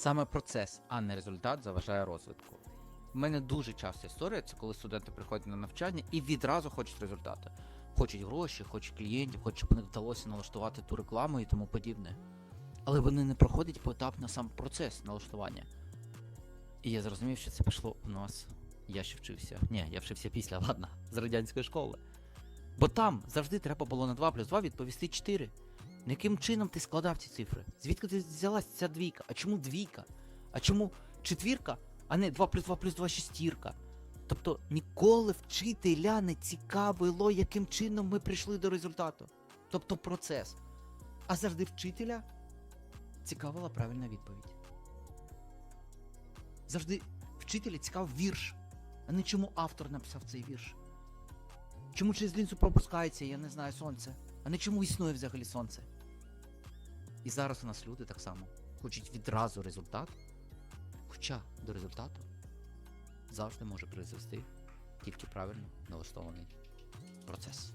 Саме процес, а не результат заважає розвитку. У мене дуже часто історія, це коли студенти приходять на навчання і відразу хочуть результати. Хочуть гроші, хочуть клієнтів, хочуть, щоб не вдалося налаштувати ту рекламу і тому подібне. Але вони не проходять поетапно сам процес налаштування. І я зрозумів, що це пішло у нас. Я ще вчився. Ні, я вчився після, ладно, з радянської школи. Бо там завжди треба було на 2 плюс 2 відповісти 4. Яким чином ти складав ці цифри? Звідки ти взялась ця двійка? А чому двійка? А чому четвірка, а не 2 плюс 2 плюс 2 шестірка? Тобто ніколи вчителя не цікавило, яким чином ми прийшли до результату. Тобто процес. А завжди вчителя цікавила правильна відповідь. Завжди вчителя цікавив вірш, а не чому автор написав цей вірш. Чому через лінзу пропускається, я не знаю, сонце, а не чому існує взагалі сонце. І зараз у нас люди так само хочуть відразу результат, хоча до результату завжди може призвести тільки правильно налаштований процес.